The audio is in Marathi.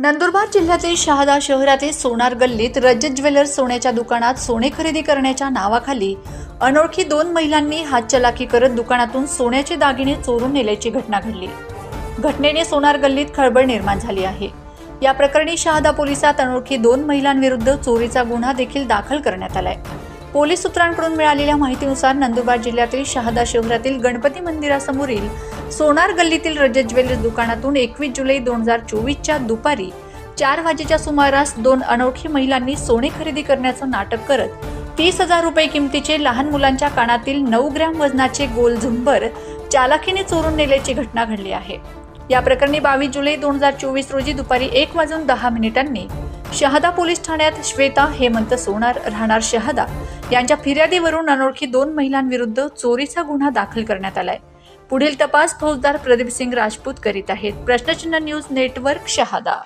नंदुरबार जिल्ह्यातील शहादा शहरातील सोनार गल्लीत रजत ज्वेलर्स सोन्याच्या दुकानात सोने खरेदी करण्याच्या नावाखाली अनोळखी दोन महिलांनी हातचलाकी करत दुकानातून सोन्याचे दागिने चोरून नेल्याची घटना घडली. घटनेने सोनार गल्लीत खळबळ निर्माण झाली आहे. या प्रकरणी शहादा पोलिसात अनोळखी दोन महिलांविरुद्ध चोरीचा गुन्हा देखील दाखल करण्यात आलाय. पोलीस सूत्रांकडून मिळालेल्या माहितीनुसार नंदुरबार जिल्ह्यातील शहादा शहरातील गणपती मंदिरासमोरील सोनार गल्लीतील रजत ज्वेलर्स दुकानातून एकवीस जुलै दोन हजार चोवीसच्या दुपारी चार वाजेच्या सुमारास दोन अनोळखी महिलांनी सोने खरेदी करण्याचं नाटक करत तीस हजार रुपये किमतीचे लहान मुलांच्या कानातील नऊ ग्रॅम वजनाचे गोल झुंबर चालाखीने चोरून नेल्याची घटना घडली आहे. या प्रकरणी बावीस जुलै दोन हजार चोवीस रोजी दुपारी एक वाजून दहा मिनिटांनी शहादा पोलीस ठाण्यात श्वेता हेमंत सोनार राहणार शहादा यांच्या फिर्यादीवरून अनोळखी दोन महिलांविरुद्ध चोरीचा गुन्हा दाखल करण्यात आलाय. पुढील तपास फौजदार प्रदीप सिंग राजपूत करीत आहेत. प्रश्नचिन्ह न्यूज नेटवर्क शहादा.